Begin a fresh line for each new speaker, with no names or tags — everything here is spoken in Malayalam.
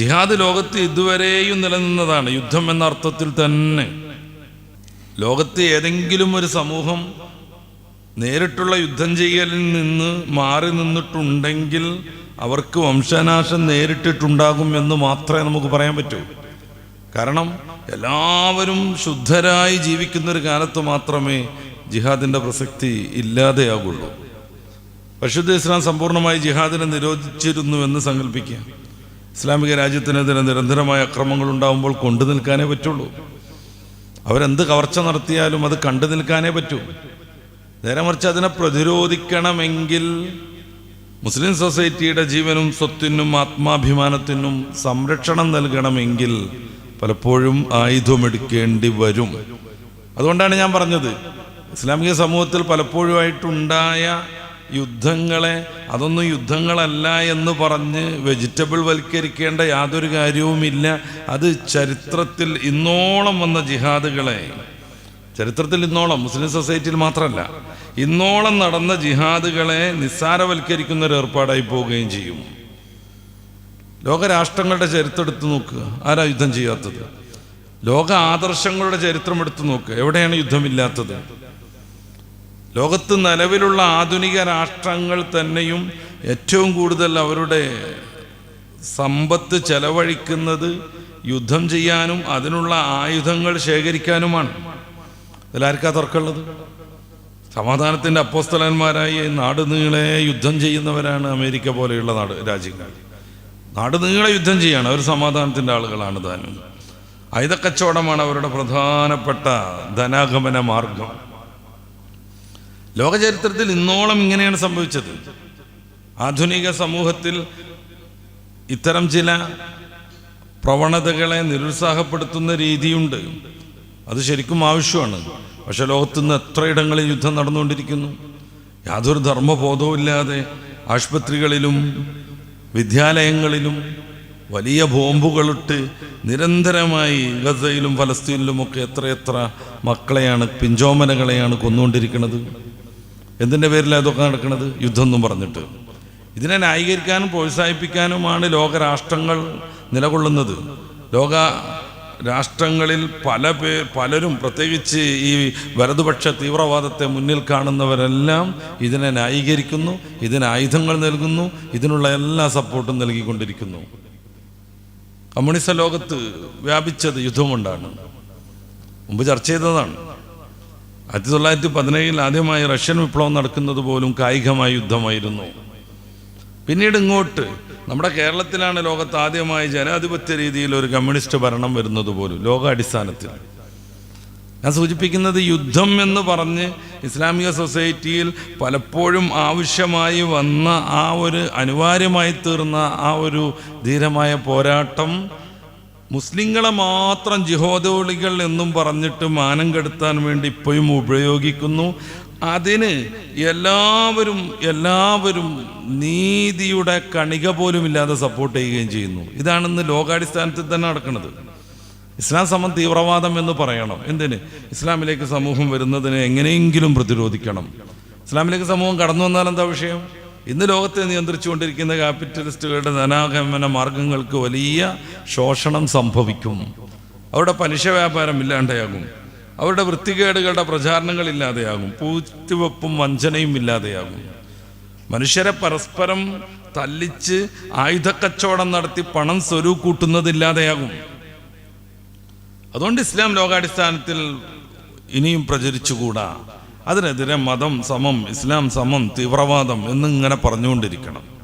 ജിഹാദ് ലോകത്ത് ഇതുവരെയും നിലനിന്നതാണ്. യുദ്ധം എന്ന അർത്ഥത്തിൽ തന്നെ ലോകത്ത് ഏതെങ്കിലും ഒരു സമൂഹം നേരിട്ടുള്ള യുദ്ധം ചെയ്യലിൽ നിന്ന് മാറി നിന്നിട്ടുണ്ടെങ്കിൽ അവർക്ക് വംശനാശം നേരിട്ടിട്ടുണ്ടാകും എന്ന് മാത്രമേ നമുക്ക് പറയാൻ പറ്റൂ. കാരണം എല്ലാവരും ശുദ്ധരായി ജീവിക്കുന്ന ഒരു കാലത്ത് മാത്രമേ ജിഹാദിന്റെ പ്രസക്തി ഇല്ലാതെയാകുള്ളൂ. പരിശുദ്ധ ഇസ്ലാം സമ്പൂർണമായി ജിഹാദിനെ നിരോധിച്ചിരുന്നുവെന്ന് സങ്കല്പിക്കുക. ഇസ്ലാമിക രാജ്യത്തിനെതിരെ നിരന്തരമായ അക്രമങ്ങൾ ഉണ്ടാകുമ്പോൾ കൊണ്ടു നിൽക്കാനേ പറ്റുള്ളൂ. അവരെന്ത് കവർച്ച നടത്തിയാലും അത് കണ്ടു നിൽക്കാനേ പറ്റൂ. നേരെ മറിച്ച് അതിനെ പ്രതിരോധിക്കണമെങ്കിൽ മുസ്ലിം സൊസൈറ്റിയുടെ ജീവനും സ്വത്തിനും ആത്മാഭിമാനത്തിനും സംരക്ഷണം നൽകണമെങ്കിൽ പലപ്പോഴും ആയുധമെടുക്കേണ്ടി വരും. അതുകൊണ്ടാണ് ഞാൻ പറഞ്ഞത്. ഇസ്ലാമിക സമൂഹത്തിൽ പലപ്പോഴുമായിട്ടുണ്ടായ യുദ്ധങ്ങളെ അതൊന്നും യുദ്ധങ്ങളല്ല എന്ന് പറഞ്ഞ് വെജിറ്റബിൾ വൽക്കരിക്കേണ്ട യാതൊരു കാര്യവുമില്ല. അത് ചരിത്രത്തിൽ ഇന്നോളം വന്ന ജിഹാദുകളെ. ചരിത്രത്തിൽ ഇന്നോളം മുസ്ലിം സൊസൈറ്റിയിൽ മാത്രമല്ല ഇന്നോളം നടന്ന ജിഹാദുകളെ നിസ്സാരവൽക്കരിക്കുന്ന ഒരു ഏർപ്പാടായി പോവുകയും ചെയ്യും. ലോകരാഷ്ട്രങ്ങളുടെ ചരിത്രം എടുത്തു നോക്കുക ആരാ യുദ്ധം ചെയ്യാത്തത്? ലോക ആദർശങ്ങളുടെ ചരിത്രം എടുത്തു നോക്കുക എവിടെയാണ് യുദ്ധമില്ലാത്തത്? ലോകത്ത് നിലവിലുള്ള ആധുനിക രാഷ്ട്രങ്ങൾ തന്നെയും ഏറ്റവും കൂടുതൽ അവരുടെ സമ്പത്ത് ചെലവഴിക്കുന്നത് യുദ്ധം ചെയ്യാനും അതിനുള്ള ആയുധങ്ങൾ ശേഖരിക്കാനുമാണ്. ഇതിലാർക്കാ തർക്കമുള്ളത്? സമാധാനത്തിന്റെ അപ്പോസ്തലന്മാരായി നാട് നീളെ യുദ്ധം ചെയ്യുന്നവരാണ് അമേരിക്ക പോലെയുള്ള നാട് രാജ്യങ്ങൾ. നാട് നീളെ യുദ്ധം ചെയ്യാണ് അവർ സമാധാനത്തിന്റെ ആളുകളാണ് താനും. ആയുധക്കച്ചവടമാണ് അവരുടെ പ്രധാനപ്പെട്ട ധനാഗമന മാർഗം. ലോകചരിത്രത്തിൽ ഇന്നോളം ഇങ്ങനെയാണ് സംഭവിച്ചത്. ആധുനിക സമൂഹത്തിൽ ഇത്തരം ചില പ്രവണതകളെ നിരുത്സാഹപ്പെടുത്തുന്ന രീതിയുണ്ട്. അത് ശരിക്കും ആവശ്യമാണ്. പക്ഷെ ലോകത്തുനിന്ന് എത്രയിടങ്ങളിൽ യുദ്ധം നടന്നുകൊണ്ടിരിക്കുന്നു? യാതൊരു ധർമ്മബോധവും ഇല്ലാതെ ആശുപത്രികളിലും വിദ്യാലയങ്ങളിലും വലിയ ബോംബുകളിട്ട് നിരന്തരമായി ഗസയിലും ഫലസ്തീനിലുമൊക്കെ എത്രയെത്ര മക്കളെയാണ് പിഞ്ചോമനകളെയാണ് കൊന്നുകൊണ്ടിരിക്കുന്നത്. എന്തിന്റെ പേരിലാണ് ഇതൊക്കെ നടക്കുന്നത് യുദ്ധം എന്നും പറഞ്ഞിട്ട്. ഇതിനെ ന്യായീകരിക്കാനും പ്രോത്സാഹിപ്പിക്കാനുമാണ് ലോകരാഷ്ട്രങ്ങൾ നിലകൊള്ളുന്നത്. ലോക രാഷ്ട്രങ്ങളിൽ പല പേ പലരും പ്രത്യേകിച്ച് ഈ വലതുപക്ഷ തീവ്രവാദത്തെ മുന്നിൽ കാണുന്നവരെല്ലാം ഇതിനെ ന്യായീകരിക്കുന്നു ഇതിന് ആയുധങ്ങൾ നൽകുന്നു ഇതിനുള്ള എല്ലാ സപ്പോർട്ടും നൽകിക്കൊണ്ടിരിക്കുന്നു. കമ്മ്യൂണിസ്റ്റ് ലോകത്ത് വ്യാപിച്ചത് യുദ്ധം കൊണ്ടാണ്. മുമ്പ് ചർച്ച ചെയ്തതാണ്. ആയിരത്തി തൊള്ളായിരത്തി പതിനേഴിൽ ആദ്യമായി റഷ്യൻ വിപ്ലവം നടക്കുന്നത് പോലും കായികമായ യുദ്ധമായിരുന്നു. പിന്നീട് ഇങ്ങോട്ട് നമ്മുടെ കേരളത്തിലാണ് ലോകത്ത് ആദ്യമായി ജനാധിപത്യ രീതിയിൽ ഒരു കമ്മ്യൂണിസ്റ്റ് ഭരണം വരുന്നത് പോലും ലോക അടിസ്ഥാനത്തിൽ. ഞാൻ സൂചിപ്പിക്കുന്നത് യുദ്ധം എന്ന് പറഞ്ഞ് ഇസ്ലാമിക സൊസൈറ്റിയിൽ പലപ്പോഴും ആവശ്യമായി വന്ന ആ ഒരു അനിവാര്യമായി തീർന്ന ആ ഒരു ധീരമായ പോരാട്ടം മുസ്ലിങ്ങളെ മാത്രം ജിഹോദോളികൾ എന്നും പറഞ്ഞിട്ട് മാനം കെടുത്താൻ വേണ്ടി ഇപ്പോഴും ഉപയോഗിക്കുന്നു. അതിന് എല്ലാവരും എല്ലാവരും നീതിയുടെ കണിക പോലും ഇല്ലാതെ സപ്പോർട്ട് ചെയ്യുകയും ചെയ്യുന്നു. ഇതാണിന്ന് ലോകാടിസ്ഥാനത്തിൽ തന്നെ നടക്കുന്നത്. ഇസ്ലാം സമം തീവ്രവാദം എന്ന് പറയണം. എന്തിന്? ഇസ്ലാമിലേക്ക് സമൂഹം വരുന്നതിനെ എങ്ങനെയെങ്കിലും പ്രതിരോധിക്കണം. ഇസ്ലാമിലേക്ക് സമൂഹം കടന്നു വന്നാൽ എന്താ വിഷയം? ഇന്ന് ലോകത്തെ നിയന്ത്രിച്ചുകൊണ്ടിരിക്കുന്ന ക്യാപിറ്റലിസ്റ്റുകളുടെ ധനാഗമന മാർഗങ്ങൾക്ക് വലിയ ശോഷണം സംഭവിക്കും. അവരുടെ പലിശ വ്യാപാരം ഇല്ലാണ്ടാകും. അവരുടെ വൃത്തികേടുകളുടെ പ്രചാരണങ്ങൾ ഇല്ലാതെയാകും. പൂത്തിവെപ്പും വഞ്ചനയും ഇല്ലാതെയാകും. മനുഷ്യരെ പരസ്പരം തല്ലിച്ച് ആയുധക്കച്ചവടം നടത്തി പണം സ്വരൂ കൂട്ടുന്നതില്ലാതെയാകും. അതുകൊണ്ട് ഇസ്ലാം ലോകാടിസ്ഥാനത്തിൽ ഇനിയും പ്രചരിച്ചുകൂടാ? അതിനെതിരെ മതം സമം ഇസ്ലാം സമം തീവ്രവാദം എന്നിങ്ങനെ പറഞ്ഞുകൊണ്ടിരിക്കണം.